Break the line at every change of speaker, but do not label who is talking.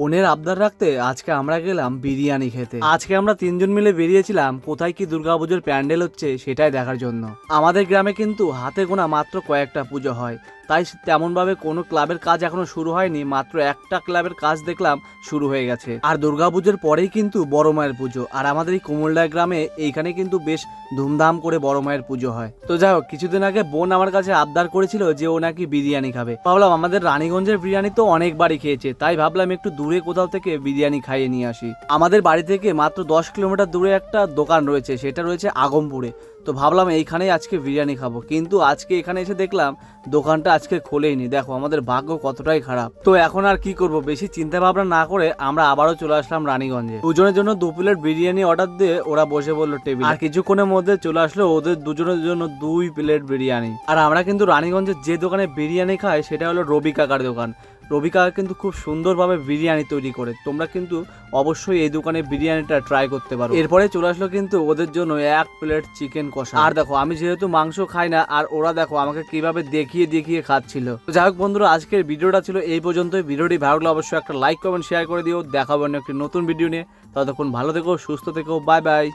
বোনের আবদার রাখতে আজকে আমরা গেলাম বিরিয়ানি খেতে। আজকে আমরা তিনজন মিলে বেরিয়েছিলাম, কোথায় কি দুর্গাপুজোর প্যান্ডেল হচ্ছে সেটাই দেখার জন্য। আমাদের গ্রামে কিন্তু হাতে গোনা মাত্র কয়েকটা পুজো হয়। তাই তেমনভাবে কোনো ক্লাবের কাজ এখনও শুরু হয়নি, মাত্র একটা ক্লাবের কাজ দেখলাম শুরু হয়ে গেছে। আর দুর্গাপুজোর পরেই কিন্তু বড় মায়ের পুজো। আর আমাদের এই কুমুলডা গ্রামে এইখানে কিন্তু বেশ ধুমধাম করে বড় মায়ের পুজো হয়। তো যাই হোক, কিছুদিন আগে বোন আমার কাছে আবদার করেছিল যে ও নাকি বিরিয়ানি খাবে। ভাবলাম আমাদের রানীগঞ্জের বিরিয়ানি তো অনেকবারই খেয়েছে, তাই ভাবলাম একটু দূরে কোথাও থেকে বিরিয়ানি খাইয়ে নিয়ে আসি। আমাদের বাড়ি থেকে মাত্র দশ কিলোমিটার দূরে একটা দোকান রয়েছে, সেটা রয়েছে আগমপুরে। তো ভাবলাম এইখানেই আজকে বিরিয়ানি খাব, কিন্তু আজকে এখানে এসে দেখলাম দোকানটা আজকে খোলেইনি। দেখো, আমাদের ভাগ্য কতটাই খারাপ। তো এখন আর কি করব, বেশি চিন্তা ভাবনা না করে আমরা আবারও চলে আসলাম রানীগঞ্জে। দুজনের জন্য দু প্লেট বিরিয়ানি অর্ডার দিয়ে ওরা বসে বলল টেবিল আর কিছুক্ষণের মধ্যে চলে আসলো ওদের দুজনের জন্য দুই প্লেট বিরিয়ানি। আর আমরা কিন্তু রানীগঞ্জের যে দোকানে বিরিয়ানি খাই, সেটা হলো রবি কাকার দোকান। রবি কাকা কিন্তু খুব সুন্দরভাবে বিরিয়ানি তৈরি করে। তোমরা কিন্তু অবশ্যই এই দোকানে বিরিয়ানিটা ট্রাই করতে পারো। এরপরে চলে আসলো কিন্তু ওদের জন্য এক প্লেট চিকেন কষা। আর দেখো, আমি যেহেতু মাংস খাই না, আর ওরা দেখো আমাকে কীভাবে দেখিয়ে দেখিয়ে খাচ্ছিল। যাই হোক বন্ধুরা, আজকের ভিডিওটা ছিল এই পর্যন্তই। ভিডিওটি ভালো লাগলে অবশ্যই একটা লাইক কমেন্ট শেয়ার করে দিও। দেখাবো অন্য একটি নতুন ভিডিও নিয়ে। ততক্ষণ ভালো থেকো, সুস্থ থেকো বাই বাই